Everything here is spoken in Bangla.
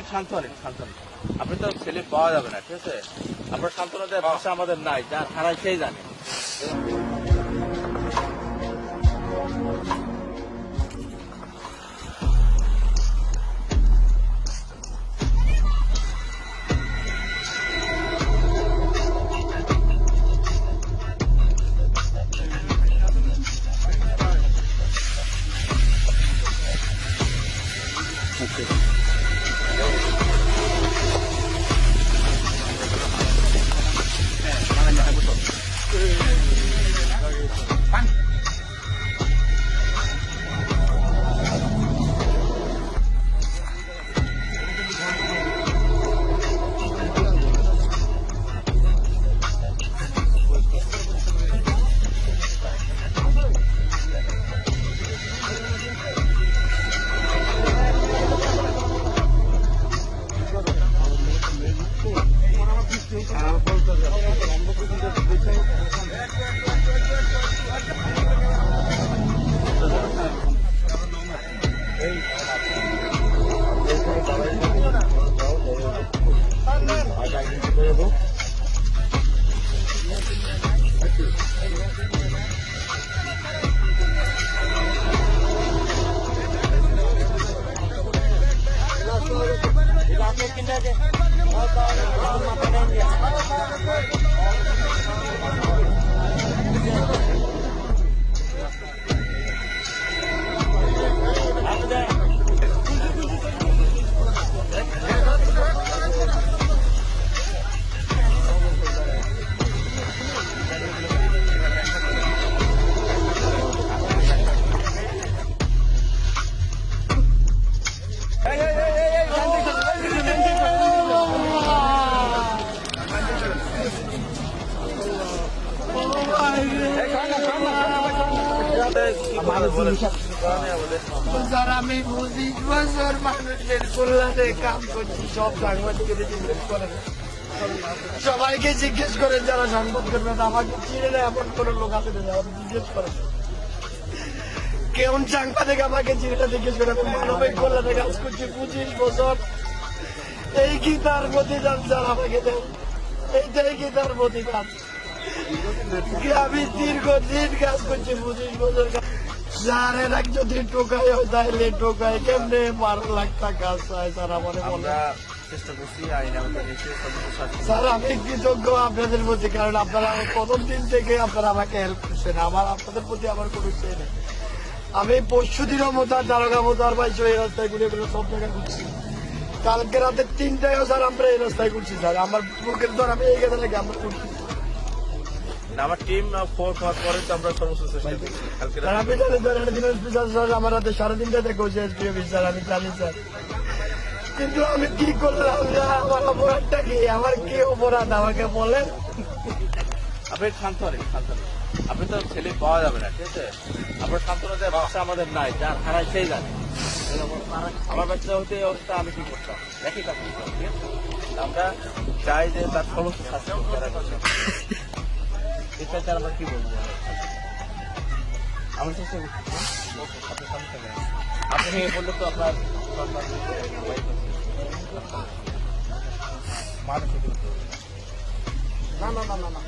একটু শান্ত হন আপনি তো ছেলে পাওয়া যাবে না, ঠিক আছে? আপনার সান্ত্বনা দেওয়ার ভাষা আমাদের নাই, যা থানায় সেই জানে। স্যার আমি পঁচিশ বছর মানুষের কল্যাণে কাম করছি সব সাংবাদিকের জিজ্ঞেস করেন। সবাইকে জিজ্ঞেস করেন যারা সংবাদ করবেন আমাকে চিনে নেয় এমন কোন লোক আছে না জিজ্ঞেস করেন। কেমন সাংবাদিক আমাকে চিনে না জিজ্ঞেস করে মানবিক কল্যাণে কাজ করছি পঁচিশ বছর। এই কি তার প্রতিদান স্যার আমাকে দেন? এইটাই কি তার প্রতিদান? আমি দীর্ঘদিন কাজ করছি পঁচিশ বছর কাজ স্যার যদি টোকাই হয় তাহলে টোকাই কেমনে? বারো লাখ টাকা চাই স্যার আমার বলে আমরা চেষ্টা করছি আইন আমাদের নিচে সর্বোচ্চ শাস্তি স্যার আমি কৃতজ্ঞ আপনাদের প্রতি? কারণ আপনারা প্রথম দিন থেকে আপনারা আমাকে হেল্প করছেন। আমার আপনাদের প্রতি আমার কোনো নেই। আমি পরশু দিনও মোতার দারোগা মোতার পাইছি এই রাস্তায় ঘুরে ঘুরে সব জায়গায় ঘুরছি। কালকে রাতে তিনটায়ও স্যার আমরা এই রাস্তায় ঘুরছি স্যার। আমার বুকের ধর আমি এই গেছে নাকি আমরা ঘুরছি। আমার টিম পাওয়ার পরে তো আমরা সর্বোচ্চ চেষ্টা স্যার আমি জানি স্যার এটা দিনের স্পেশাল স্যার আমার হাতে সাড়ে তিনটা থেকে হচ্ছে এসপি অফিস স্যার আমি জানি স্যার কিন্তু আমি কি করলাম আমার অপরাধটা কি? আমার কি অপরাধ? আমাকে বলেন। আপনি শান্ত শান্ত আপনি তো ছেলে পাওয়া যাবে না ঠিক আছে? আপনার দেওয়ার ভাষা আমাদের নাই যা থানায় সেই জানে। আমার বাচ্চা হতে অবস্থা আমি কি করতাম? একই কাজ আছে? আমরা চাই যে তার সমস্ত শাস্তি হোক, যারা করছে। এটা ছাড়া আমরা কি বলব আমরা চেষ্টা করছি আপনার সামনে থেকে। আপনি বললে তো আপনার আপনার মানসিক না না না না না